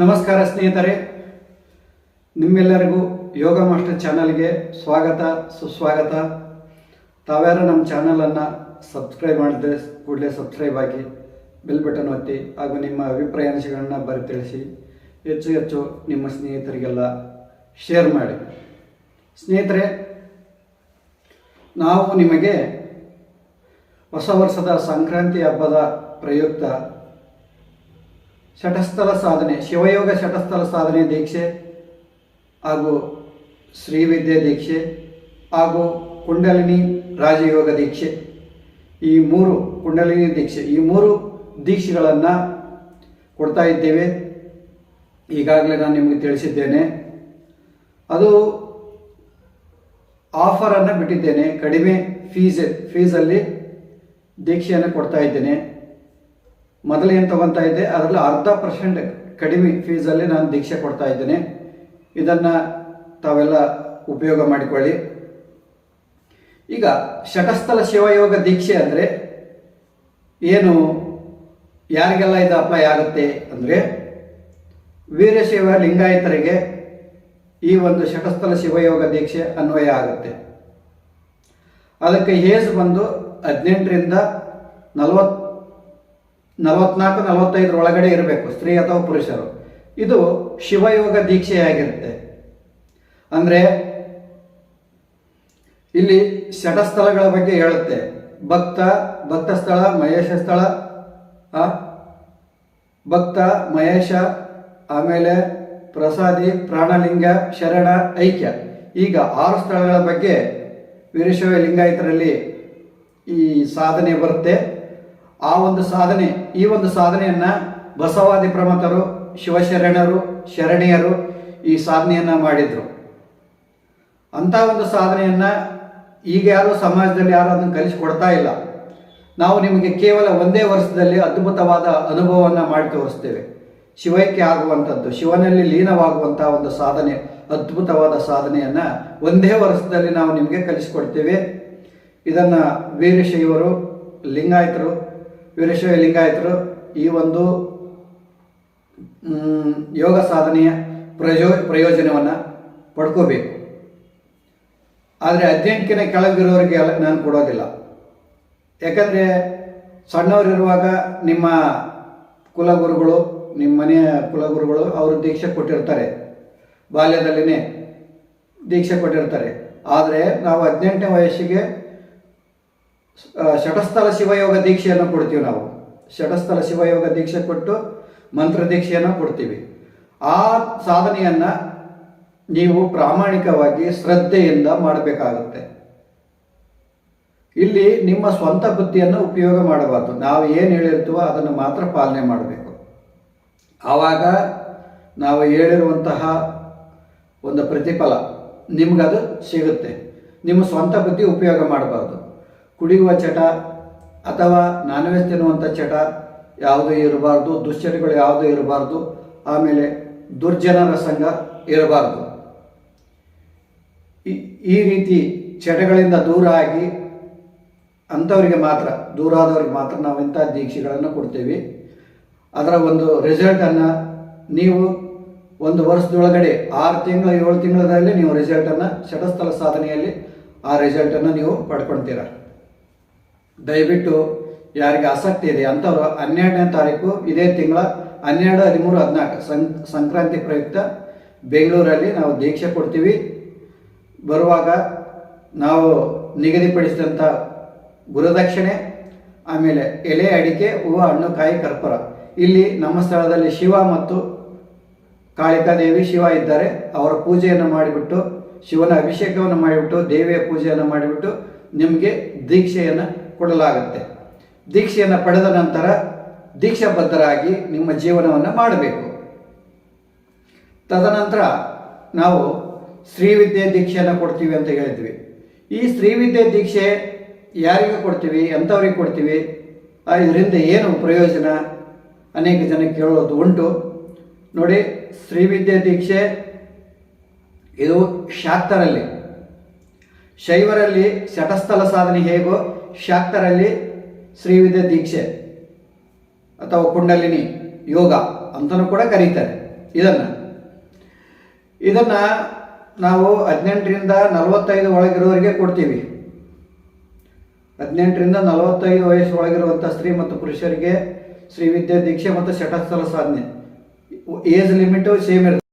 ನಮಸ್ಕಾರ ಸ್ನೇಹಿತರೆ, ನಿಮ್ಮೆಲ್ಲರಿಗೂ ಯೋಗ ಮಾಸ್ಟರ್ ಚಾನಲ್ಗೆ ಸ್ವಾಗತ, ಸುಸ್ವಾಗತ. ತಾವ್ಯಾರು ನಮ್ಮ ಚಾನಲನ್ನು ಸಬ್ಸ್ಕ್ರೈಬ್ ಮಾಡಿದ್ರೆ ಕೂಡಲೇ ಸಬ್ಸ್ಕ್ರೈಬ್ ಆಗಿ ಬೆಲ್ ಬಟನ್ ಒತ್ತಿ ಹಾಗೂ ನಿಮ್ಮ ಅಭಿಪ್ರಾಯ ಅನಿಸಿಕೆಗಳನ್ನ ಬರಿ ತಿಳಿಸಿ ಹೆಚ್ಚು ಹೆಚ್ಚು ನಿಮ್ಮ ಸ್ನೇಹಿತರಿಗೆಲ್ಲ ಶೇರ್ ಮಾಡಿ. ಸ್ನೇಹಿತರೆ, ನಾವು ನಿಮಗೆ ಹೊಸ ವರ್ಷದ ಸಂಕ್ರಾಂತಿ ಹಬ್ಬದ ಪ್ರಯುಕ್ತ ಶಟಸ್ಥಲ ಸಾಧನೆ, ಶಿವಯೋಗ ಶಟಸ್ಥಲ ಸಾಧನೆ ದೀಕ್ಷೆ ಹಾಗೂ ಶ್ರೀವಿದ್ಯೆ ದೀಕ್ಷೆ ಹಾಗೂ ಕುಂಡಲಿನಿ ರಾಜಯೋಗ ದೀಕ್ಷೆ. ಈ ಮೂರು ಕುಂಡಲಿನಿ ದೀಕ್ಷೆ, ಈ ಮೂರು ದೀಕ್ಷೆಗಳನ್ನು ಕೊಡ್ತಾ ಇದ್ದೇವೆ. ಈಗಾಗಲೇ ನಾನು ನಿಮಗೆ ತಿಳಿಸಿದ್ದೇನೆ. ಅದು ಆಫರನ್ನು ಬಿಟ್ಟಿದ್ದೇನೆ. ಕಡಿಮೆ ಫೀಸ್ ಫೀಸಲ್ಲಿ ದೀಕ್ಷೆಯನ್ನು ಕೊಡ್ತಾ ಇದ್ದೇನೆ. ಮೊದಲು ಏನು ತಗೊತಾ ಇದ್ದೆ, ಅದರಲ್ಲಿ ಅರ್ಧ ಪರ್ಸೆಂಟ್ ಕಡಿಮೆ ಫೀಸಲ್ಲಿ ನಾನು ದೀಕ್ಷೆ ಕೊಡ್ತಾ ಇದ್ದೇನೆ. ಇದನ್ನು ತಾವೆಲ್ಲ ಉಪಯೋಗ ಮಾಡಿಕೊಳ್ಳಿ. ಈಗ ಶಟಸ್ಥಲ ಶಿವಯೋಗ ದೀಕ್ಷೆ ಅಂದರೆ ಏನು? ಯಾರಿಗೆಲ್ಲ ಇದು ಅಪ್ಲೈ ಆಗುತ್ತೆ ಅಂದರೆ ವೀರಶೈವ ಲಿಂಗಾಯತರಿಗೆ ಈ ಒಂದು ಶಟಸ್ಥಲ ಶಿವಯೋಗ ದೀಕ್ಷೆ ಅನ್ವಯ ಆಗುತ್ತೆ. ಅದಕ್ಕೆ ಏಜ್ ಬಂದು ಹದಿನೆಂಟರಿಂದ ನಲವತ್, ನಲವತ್ನಾಲ್ಕು, ನಲವತ್ತೈದರ ಒಳಗಡೆ ಇರಬೇಕು, ಸ್ತ್ರೀ ಅಥವಾ ಪುರುಷರು. ಇದು ಶಿವಯೋಗ ದೀಕ್ಷೆಯಾಗಿರುತ್ತೆ. ಅಂದರೆ ಇಲ್ಲಿ ಷಟಸ್ಥಳಗಳ ಬಗ್ಗೆ ಹೇಳುತ್ತೆ. ಭಕ್ತ ಭಕ್ತ ಸ್ಥಳ ಮಹೇಶ ಸ್ಥಳ ಭಕ್ತ, ಮಹೇಶ, ಆಮೇಲೆ ಪ್ರಸಾದಿ, ಪ್ರಾಣಲಿಂಗ, ಶರಣ, ಐಕ್ಯ. ಈಗ ಆರು ಸ್ಥಳಗಳ ಬಗ್ಗೆ ವೀರಶೈವ ಲಿಂಗಾಯತರಲ್ಲಿ ಈ ಸಾಧನೆ ಬರುತ್ತೆ. ಆ ಒಂದು ಸಾಧನೆ, ಈ ಒಂದು ಸಾಧನೆಯನ್ನ ಬಸವಾದಿ ಪ್ರಮತರು ಶಿವಶರಣರು, ಶರಣೆಯರು ಈ ಸಾಧನೆಯನ್ನ ಮಾಡಿದ್ರು. ಅಂತ ಒಂದು ಸಾಧನೆಯನ್ನ ಈಗ ಯಾರು ಸಮಾಜದಲ್ಲಿ ಯಾರು ಅದನ್ನು ಕಲಿಸಿಕೊಡ್ತಾ ಇಲ್ಲ. ನಾವು ನಿಮಗೆ ಕೇವಲ ಒಂದೇ ವರ್ಷದಲ್ಲಿ ಅದ್ಭುತವಾದ ಅನುಭವವನ್ನು ಮಾಡಿ ತೋರಿಸ್ತೇವೆ. ಶಿವಕ್ಕೆ ಆಗುವಂಥದ್ದು, ಶಿವನಲ್ಲಿ ಲೀನವಾಗುವಂಥ ಒಂದು ಸಾಧನೆ, ಅದ್ಭುತವಾದ ಸಾಧನೆಯನ್ನ ಒಂದೇ ವರ್ಷದಲ್ಲಿ ನಾವು ನಿಮಗೆ ಕಲಿಸಿಕೊಡ್ತೇವೆ. ಇದನ್ನ ವೀರಶೈವರು, ಲಿಂಗಾಯತರು, ವೀರಶೈವ ಲಿಂಗಾಯತರು ಈ ಒಂದು ಯೋಗ ಸಾಧನೆಯ ಪ್ರಯೋ, ಪ್ರಯೋಜನವನ್ನು ಪಡ್ಕೋಬೇಕು. ಆದರೆ ಹದಿನೆಂಟಕ್ಕಿಂತ ಕೆಳಗಿರೋರಿಗೆ ನಾನು ಕೊಡೋದಿಲ್ಲ. ಯಾಕಂದರೆ ಸಣ್ಣವರಿರುವಾಗ ನಿಮ್ಮ ಕುಲಗುರುಗಳು, ನಿಮ್ಮ ಮನೆಯ ಕುಲಗುರುಗಳು ಅವರು ದೀಕ್ಷೆ ಕೊಟ್ಟಿರ್ತಾರೆ. ಬಾಲ್ಯದಲ್ಲಿನೇ ದೀಕ್ಷೆ ಕೊಟ್ಟಿರ್ತಾರೆ. ಆದರೆ ನಾವು ಹದಿನೆಂಟನೇ ವಯಸ್ಸಿಗೆ ಆ, ಶಟಸ್ಥಲ ಶಿವಯೋಗ ದೀಕ್ಷೆಯನ್ನು ಕೊಡ್ತೀವಿ ನಾವು. ಶಟಸ್ಥಲ ಶಿವಯೋಗ ದೀಕ್ಷೆ ಕೊಟ್ಟು ಮಂತ್ರ ದೀಕ್ಷೆಯನ್ನು ಕೊಡ್ತೀವಿ. ಆ ಸಾಧನೆಯನ್ನು ನೀವು ಪ್ರಾಮಾಣಿಕವಾಗಿ ಶ್ರದ್ಧೆಯಿಂದ ಮಾಡಬೇಕಾಗುತ್ತೆ. ಇಲ್ಲಿ ನಿಮ್ಮ ಸ್ವಂತ ಬುದ್ಧಿಯನ್ನು ಉಪಯೋಗ ಮಾಡಬಾರ್ದು. ನಾವು ಏನು ಹೇಳಿರ್ತೀವೋ ಅದನ್ನು ಮಾತ್ರ ಪಾಲನೆ ಮಾಡಬೇಕು. ಆವಾಗ ನಾವು ಹೇಳಿರುವಂತಹ ಒಂದು ಪ್ರತಿಫಲ ನಿಮ್ಗದು ಸಿಗುತ್ತೆ. ನಿಮ್ಮ ಸ್ವಂತ ಬುದ್ಧಿ ಉಪಯೋಗ ಮಾಡಬಾರ್ದು. ಕುಡಿಯುವ ಚಟ ಅಥವಾ ನಾನ್ ವೆಜ್ ತಿನ್ನುವಂಥ ಚಟ ಯಾವುದೂ ಇರಬಾರ್ದು, ದುಶ್ಚಟಗಳು ಯಾವುದೂ ಇರಬಾರ್ದು, ಆಮೇಲೆ ದುರ್ಜನರ ಸಂಘ ಇರಬಾರ್ದು. ಈ- ರೀತಿ ಚಟಗಳಿಂದ ದೂರ ಆಗಿ ಅಂಥವರಿಗೆ ಮಾತ್ರ ದೂರ ಆದವ್ರಿಗೆ ಮಾತ್ರ ನಾವು ಇಂಥ ದೀಕ್ಷೆಗಳನ್ನು ಕೊಡ್ತೇವೆ. ಅದರ ಒಂದು ರಿಸಲ್ಟನ್ನು ನೀವು ಒಂದು ವರ್ಷದೊಳಗಡೆ ಆರು ತಿಂಗಳ, ಏಳು ತಿಂಗಳಲ್ಲಿ ನೀವು ರಿಸಲ್ಟನ್ನು ಶಟಸ್ಥಲ ಸಾಧನೆಯಲ್ಲಿ ಆ ರಿಸಲ್ಟನ್ನು ನೀವು ಪಡ್ಕೊಳ್ತೀರ ದಯವಿಟ್ಟು ಯಾರಿಗೆ ಆಸಕ್ತಿ ಇದೆ ಅಂಥವ್ರು ಹನ್ನೆರಡನೇ ತಾರೀಕು ಇದೇ ತಿಂಗಳ ಹನ್ನೆರಡು, ಹದಿಮೂರು, ಹದಿನಾಲ್ಕು ಸಂಕ್ರಾಂತಿ ಪ್ರಯುಕ್ತ ಬೆಂಗಳೂರಲ್ಲಿ ನಾವು ದೀಕ್ಷೆ ಕೊಡ್ತೀವಿ. ಬರುವಾಗ ನಾವು ನಿಗದಿಪಡಿಸಿದಂಥ ಗುರುದಕ್ಷಿಣೆ, ಆಮೇಲೆ ಎಲೆ ಅಡಿಕೆ, ಹೂವು, ಹಣ್ಣು, ಕಾಯಿ, ಕರ್ಪೂರ. ಇಲ್ಲಿ ನಮ್ಮ ಸ್ಥಳದಲ್ಲಿ ಶಿವ ಮತ್ತು ಕಾಳಿಕಾ ದೇವಿ ಶಿವ ಇದ್ದಾರೆ. ಅವರ ಪೂಜೆಯನ್ನು ಮಾಡಿಬಿಟ್ಟು ಶಿವನ ಅಭಿಷೇಕವನ್ನು ಮಾಡಿಬಿಟ್ಟು ದೇವಿಯ ಪೂಜೆಯನ್ನು ಮಾಡಿಬಿಟ್ಟು ನಿಮಗೆ ದೀಕ್ಷೆಯನ್ನು ಕೊಡಲಾಗುತ್ತೆ. ದೀಕ್ಷೆಯನ್ನು ಪಡೆದ ನಂತರ ದೀಕ್ಷಾಬದ್ಧರಾಗಿ ನಿಮ್ಮ ಜೀವನವನ್ನು ಮಾಡಬೇಕು. ತದನಂತರ ನಾವು ಶ್ರೀವಿದ್ಯೆ ದೀಕ್ಷೆಯನ್ನು ಕೊಡ್ತೀವಿ ಅಂತ ಹೇಳಿದ್ವಿ. ಈ ಶ್ರೀವಿದ್ಯೆ ದೀಕ್ಷೆ ಯಾರಿಗೆ ಕೊಡ್ತೀವಿ, ಎಂಥವ್ರಿಗೆ ಕೊಡ್ತೀವಿ? ಇದರಿಂದ ಏನು ಪ್ರಯೋಜನ? ಅನೇಕ ಜನ ಕೇಳೋದು ಉಂಟು. ನೋಡಿ ಶ್ರೀವಿದ್ಯೆ ದೀಕ್ಷೆ ಇದು ಶಾಕ್ತರಲ್ಲಿ ಶೈವರಲ್ಲಿ ಶಟಸ್ಥಲ ಸಾಧನೆ ಹೇಗೋ ಶಾಕ್ತರಲ್ಲಿ ಶ್ರೀವಿದ್ಯ ದೀಕ್ಷೆ ಅಥವಾ ಕುಂಡಲಿನಿ ಯೋಗ ಅಂತಲೂ ಕೂಡ ಕರೀತಾರೆ. ಇದನ್ನು. ಇದನ್ನು ನಾವು ಹದಿನೆಂಟರಿಂದ ನಲವತ್ತೈದು ಒಳಗಿರೋರಿಗೆ ಕೊಡ್ತೀವಿ. ಹದಿನೆಂಟರಿಂದ ನಲವತ್ತೈದು ವಯಸ್ಸು ಒಳಗಿರುವಂಥ ಸ್ತ್ರೀ ಮತ್ತು ಪುರುಷರಿಗೆ ಶ್ರೀ ವಿದ್ಯಾ ದೀಕ್ಷೆ ಮತ್ತು ಶಟಸ್ಥಲ ಸಾಧನೆ. ಏಜ್ ಲಿಮಿಟು ಸೇಮ್ ಇರುತ್ತೆ.